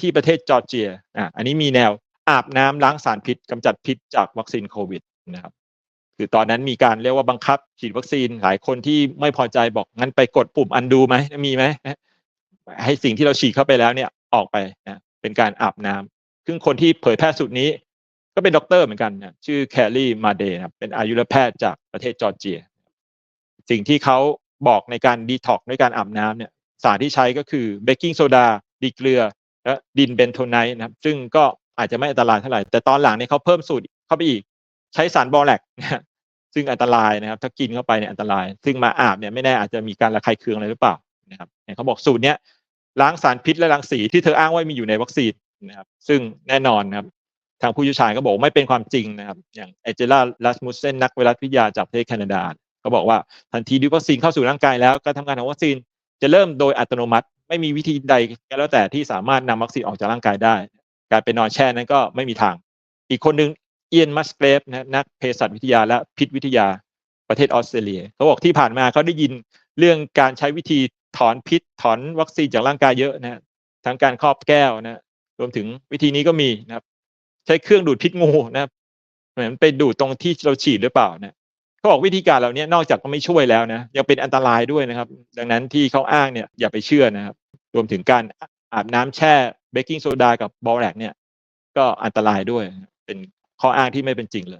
ที่ประเทศจอร์เจียอะอันนี้มีแนวอาบน้ำล้างสารพิษกำจัดพิษจากวัคซีนโควิดนะครับคือตอนนั้นมีการเรียกว่าบังคับ ฉีดวัคซีนหลายคนที่ไม่พอใจบอกงั้นไปกดปุ่มอันดูไหมมีไหมให้สิ่งที่เราฉีดเข้าไปแล้วเนี่ยออกไปนะเป็นการอาบน้ำซึ่งคนที่เผยแพร่สูตรนี้ ก็เป็นด็อกเตอร์เหมือนกันนะชื่อแคลรี่มาเดย์ครับเป็นอายุรแพทย์จากประเทศจอร์เจีย สิ่งที่เขาบอกในการดีท็อกด้วยการอาบน้ำเนี่ยสารที่ใช้ก็คือเบกกิ้งโซดาดีเกลือ และดินเบนโทไนท์นะครับ ซึ่งก็อาจจะไม่อันตรายเท่าไหร่ แต่ตอนหลังเนี่ยเขาเพิ่มสูตรเข้าไปอีก ใช้สารบอแลกนะซึ่งอันตรายนะครับ ถ้ากินเข้าไปเนี่ยอันตราย ซึ่งมาอาบเนี่ยไม่แน่อาจจะมีการระคายเคืองอะไรหรือเปล่านะครับเขาบอกสูตรเนี้ยล้างสารพิษและรังสีที่เธออ้างว่ามีอยู่ในวัคซีนนะครับ ซึ่งแน่นอนครับ ทางผู้ชี่ยวชาญก็บอกไม่เป็นความจริงนะครับ อย่างเอเจล่าลัสมุสเซนนักไวรัสวิทยาจากประเทศแคนาดาเขาบอกว่าทันทีที่วัคซีนเข้าสู่ร่างกายแล้วการทำงานของวัคซีนจะเริ่มโดยอัตโนมัติ ไม่มีวิธีใดก็แล้วแต่ที่สามารถนำวัคซีนออกจากร่างกายได้ การไปนอนแช่นั้นก็ไม่มีทาง อีกคนหนึ่งเอียนมัสเกรฟนะนักเภสัชวิทยาและพิษวิทยาประเทศออสเตรเลียเขาบอกที่ผ่านมาเขาได้ยินเรื่องการใช้วิธีถอนพิษถอนวัคซีนจากร่างกายเยอะนะทั้งการครอบแก้วนะรวมถึงวิธีนี้ก็มีนะครับ ใช้เครื่องดูดพิษงูนะครับเหมือนไปดูดตรงที่เราฉีดหรือเปล่านะ เขาบอกวิธีการเหล่านี้นอกจากก็ไม่ช่วยแล้วนะยังเป็นอันตรายด้วยนะครับ ดังนั้นที่เขาอ้างเนี่ยอย่าไปเชื่อนะครับ รวมถึงการอาบน้ำแช่เบกกิ้งโซดากับบอแลกเนี่ย ก็อันตรายด้วย เป็นข้ออ้างที่ไม่เป็นจริงเลย